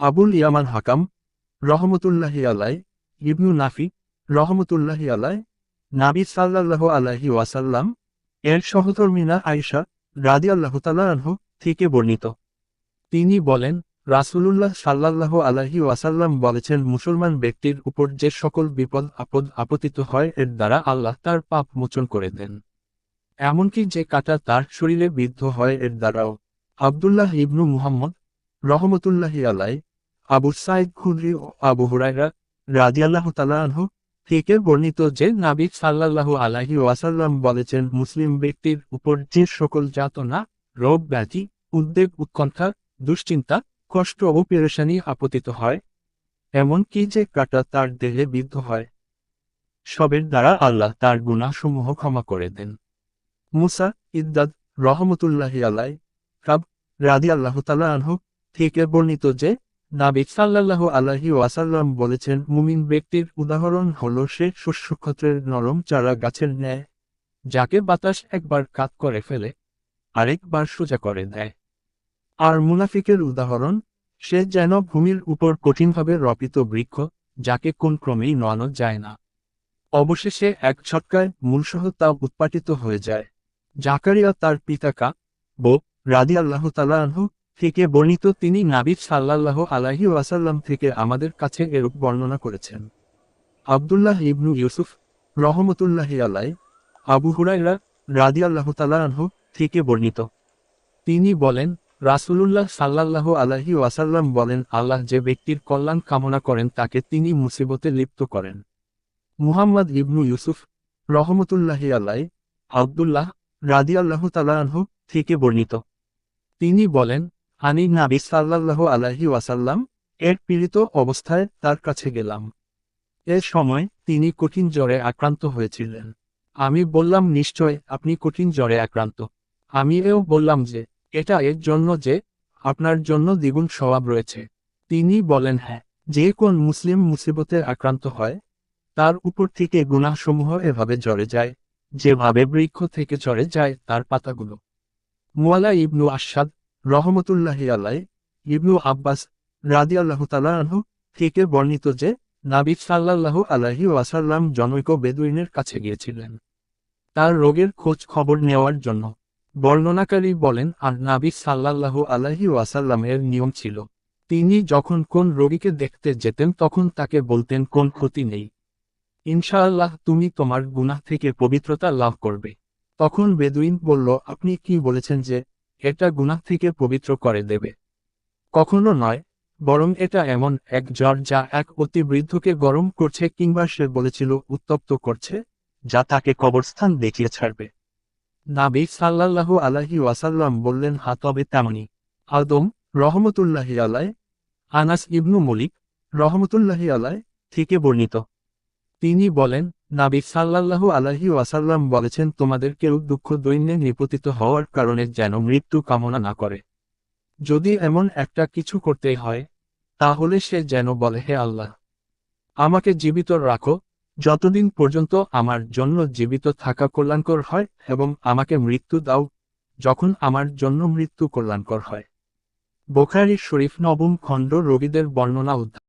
আবুল ইয়ামান হাকাম, রহমতুল্লাহি আলাই, ইবনু নাফি, রহমতুল্লাহি আলাই, নাবি সাল্লাল্লাহ আলাহি ওয়াসাল্লাম, এর সহধর্মিনা আয়েশা রাদিয়াল্লাহ তালাহ থেকে বর্ণিত। তিনি বলেন, রাসূলুল্লাহ সাল্লাল্লাহ আলাহি ওয়াসাল্লাম বলেছেন, মুসলমান ব্যক্তির উপর যে সকল বিপদ, আপদ আপতিত হয়, এর দ্বারা আল্লাহ তার পাপ মোচন করে দেন। এমনকি যে কাটা তার শরীরে বিদ্ধ হয়, এর দ্বারাও। আবদুল্লাহ ইবনু মুহাম্মদ রহমতুল্লাহি আলাই। আবু সাইদ খুদ্রি ও আবু হুরাইরা রাদিয়াল্লাহ তালাহ থেকে বর্ণিত যে নাবিক সাল্লাল্লাহু আলাহি ওয়াসাল্লাম বলেছেন, মুসলিম ব্যক্তির উপর যে সকল যাতনা, রোগ ব্যাধি, উদ্বেগ, উৎকণ্ঠা, দুশ্চিন্তা, কষ্ট ও পেরেশানি আপতিত হয় এমন কি যে কাটা তার দেহে বিদ্ধ হয়, সবের দ্বারা আল্লাহ তার গুণাসমূহ ক্ষমা করে দেন। মুসা ইদ্দাদ রহমতুল্লাহি আলাই, কাব রাদি আল্লাহ আনহু থেকে বর্ণিত যে নাবিক সাল্লাল্লাহু আলাহি ওয়াসাল্লাম বলেছেন, মুমিন ব্যক্তির উদাহরণ হল সে শস্যক্ষত্রের নরম চারা গাছের ন্যায়, যাকে বাতাস একবার কাত করে ফেলে, আরেকবার সোজা করে দেয়। আর মুনাফিকের উদাহরণ, সে যেন ভূমির উপর কঠিনভাবে রপিত বৃক্ষ, যাকে কোন ক্রমেই নানো যায় না। অবশেষে এক ছটকায় মূলসহ তা উৎপাটিত হয়ে যায়। জাকারিয়া তার পিতা কা বো রাদি আল্লাহ তালাহ থেকে বর্ণিত তিনি নাবিদ সাল্লাল্লাহ আলাহি ওয়াসাল্লাম থেকে আমাদের কাছে এরূপ বর্ণনা করেছেন। আবদুল্লাহ ইবনু ইউসুফ রহমতুল্লাহি আলাই আবু হুরাইরা রাদি আল্লাহ তালাহ থেকে বর্ণিত। তিনি বলেন, রাসূলুল্লাহ সাল্লাল্লাহু আলাহি ওয়াসাল্লাম বলেন, আল্লাহ যে ব্যক্তির কল্যাণ কামনা করেন, তাকে তিনি মুসিবতে লিপ্ত করেন। মুহাম্মদ ইবনু ইউসুফ রহমতুল্লাহি আলাই আবদুল্লাহ রাদি আল্লাহ তালাহ থেকে বর্ণিত। তিনি বলেন আনি নাবি সাল্লাল্লাহু আলাহি ওয়াসাল্লাম এর পীড়িত অবস্থায় তার কাছে গেলাম। এ সময় তিনি কঠিন জ্বরে আক্রান্ত হয়েছিলেন। আমি বললাম, নিশ্চয় আপনি কঠিন জ্বরে আক্রান্ত। আমি এও বললাম যে, এটা এর জন্য যে আপনার জন্য দ্বিগুণ স্বভাব রয়েছে। তিনি বলেন হ্যাঁ যে কোন মুসলিম মুসিবতে আক্রান্ত হয়, তার উপর থেকে গুনাহসমূহ এভাবে জ্বরে যায়। যেভাবে বৃক্ষ থেকে চড়ে যায়, তার পাতাগুলো। মুয়ালা ইবনু আশাদ রহমতুল্লাহি আলাই ইবনু আব্বাস রাদি আল্লাহ তালাহ থেকে বর্ণিত যে নাবিদ সাল্লাল্লাহু আলাহি ওয়াসাল্লাম জনৈক বেদুইনের কাছে গিয়েছিলেন। তার রোগের খোঁজ খবর নেওয়ার জন্য বর্ণনাকারী বলেন, আর নাবিদ সাল্লাল্লাহু আলাহি ওয়াসাল্লামের নিয়ম ছিল, তিনি যখন কোন রোগীকে দেখতে যেতেন তখন তাকে বলতেন, কোন ক্ষতি নেই। ইনশাআল্লাহ তুমি তোমার গুনাহ থেকে পবিত্রতা লাভ করবে। তখন বেদুইন বলল, আপনি কি বলেছেন যে এটা গুনাহ থেকে পবিত্র করে দেবে। কখনো নয়, বরং এটা এমন এক জ্বর যা এক অতি বৃদ্ধকে গরম করছে কিংবা সে বলেছিল উত্তপ্ত করছে, যা তাকে কবরস্থান দেখিয়ে ছাড়বে। নাবি সাল্লাল্লাহু আলাহি ওয়াসাল্লাম বললেন, হা, তবে তেমনি। আদম রহমতুল্লাহি আলাই আনাস ইবনু মলিক রহমতুল্লাহি আলাই থেকে বর্ণিত। তিনি বলেন নাবি সাল্লাল্লাহু আলাহি ওয়াসাল্লাম বলেছেন তোমাদের কেউ দুঃখ, দৈন্যে নিপতিত হওয়ার কারণে যেন মৃত্যু কামনা না করে। যদি এমন একটা কিছু করতে হয়, তাহলে সে যেন বলে, হে আল্লাহ, আমাকে জীবিত রাখো। যতদিন পর্যন্ত আমার জন্য জীবিত থাকা কল্যাণকর হয় এবং আমাকে মৃত্যু দাও, যখন আমার জন্য মৃত্যু কল্যাণকর হয়। বোখারি শরীফ নবম খণ্ড রোগীদের বর্ণনা উদ্ধার